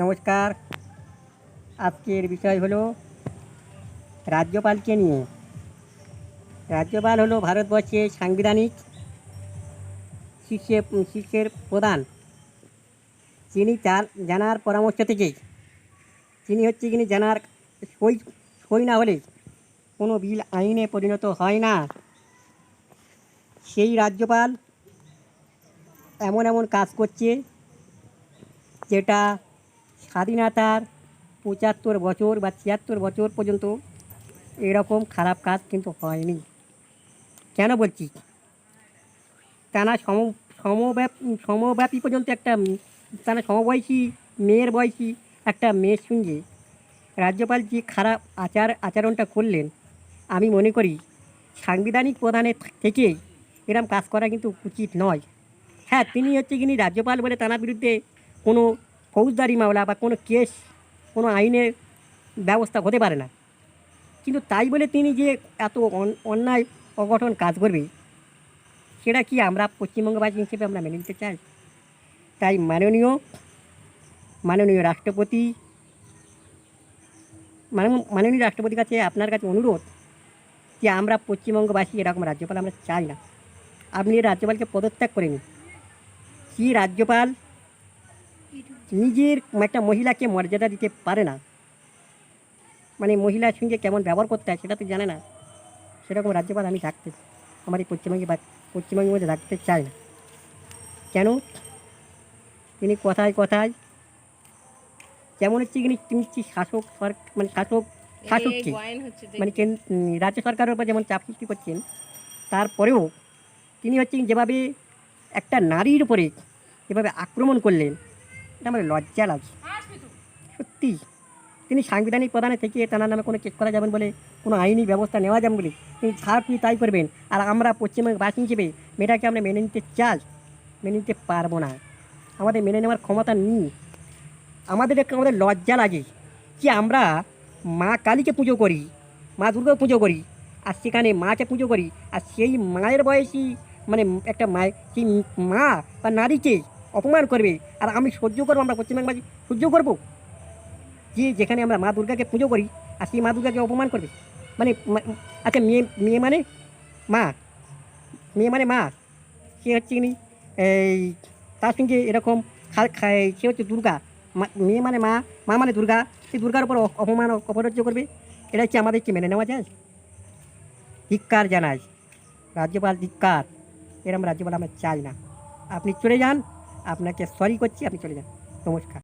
নমস্কার। আজকের বিষয় হলো রাজ্যপালকে নিয়ে। রাজ্যপাল হলো ভারতবর্ষের সাংবিধানিক শীর্ষে শীর্ষের প্রধান। তিনি তার জানার পরামর্শ থেকে তিনি হচ্ছে যিনি জানার সই সই না হলে কোনো বিল আইনে পরিণত হয় না। সেই রাজ্যপাল এমন এমন কাজ করছে যেটা স্বাধীনতার পঁচাত্তর বছর বা ছিয়াত্তর বছর পর্যন্ত এরকম খারাপ কাজ কিন্তু হয়নি। কেন বলছি? টানা সম, সমব্যাপী সমব্যাপী পর্যন্ত একটা টানা সমবয়সী মেয়ের বয়সী একটা মেয়ের সঙ্গে রাজ্যপাল যে খারাপ আচার, আচরণটা করলেন, আমি মনে করি সাংবিধানিক প্রধানের থেকে এরম কাজ করা কিন্তু উচিত নয়। হ্যাঁ তিনি হচ্ছে যিনি রাজ্যপাল বলে তার বিরুদ্ধে কোনো ফৌজদারি মামলা বা কোনো কেস, কোনো আইনের ব্যবস্থা হতে পারে না। কিন্তু তাই বলে তিনি যে এত অন- অন্যায় অঘটন কাজ করবে, সেটা কি আমরা পশ্চিমবঙ্গবাসী হিসেবে আমরা মেনে নিতে চাই? তাই মাননীয় মাননীয় রাষ্ট্রপতি মাননীয় রাষ্ট্রপতির কাছে আপনার কাছে অনুরোধ যে আমরা পশ্চিমবঙ্গবাসী এরকম রাজ্যপাল আমরা চাই না। আপনি রাজ্যপালকে পদত্যাগ করে নিন। কি রাজ্যপাল নিজের একটা মহিলাকে মর্যাদা দিতে পারে না। মানে মহিলার সঙ্গে কেমন ব্যবহার করতে হয় সেটা তো জানে না। সেরকম রাজ্যপাল আমি থাকতে আমার এই পশ্চিমবঙ্গে পশ্চিমবঙ্গের মধ্যে থাকতে চাই না। কেন? তিনি কথায় কথায় যেমন হচ্ছে তিনি তিনি হচ্ছে শাসক সরকার মানে শাসক শাসককে মানে রাজ্য সরকারের উপর যেমন চাপ সৃষ্টি করছেন তারপরেও তিনি হচ্ছে যেভাবে একটা নারীর উপরে যেভাবে আক্রমণ করলেন এটা আমার লজ্জা লাগছে। সত্যি। তিনি সাংবিধানিক প্রধানের থেকে তার নামে কোনো কেস করা যাবেন বলে কোনো আইনি ব্যবস্থা নেওয়া যাবেন বলে তিনি ছাড় তুই তাই করবেন। আর আমরা পশ্চিমবঙ্গবাসী হিসেবে মেয়েটাকে আমরা মেনে নিতে চাই, মেনে নিতে পারব না। আমাদের মেনে নেওয়ার ক্ষমতা নেই। আমাদের একটু আমাদের লজ্জা লাগে যে আমরা মা কালীকে পুজো করি, মা দুর্গা পুজো করি, আর সেখানে মাকে পুজো করি, আর সেই মায়ের বয়সী মানে একটা মায়ের সেই মা বা নারীকে অপমান করবে। আর আমি সহ্য করব, আমরা পশ্চিমবঙ্গবাসী সহ্য করব। যে যেখানে আমরা মা দুর্গাকে পুজো করি, আর সেই মা দুর্গাকে অপমান করবে। মানে আচ্ছা মেয়ে মেয়ে মানে মা। মেয়ে মানে মা। সে হচ্ছে কি এই, তার সঙ্গে এরকম সে হচ্ছে দুর্গা। মেয়ে মানে মা মা মানে দুর্গা। সেই দুর্গার উপর অপমান অপরাজ্য করবে, এটা হচ্ছে আমাদের কি মেনে নেওয়া যায়। ধিক্কার জানাই। রাজ্যপাল ধিক্কার। এরম রাজ্যপাল আমরা চাই না। আপনি চলে যান। আপনাকে সরি করছি আপনি চলে যান। নমস্কার।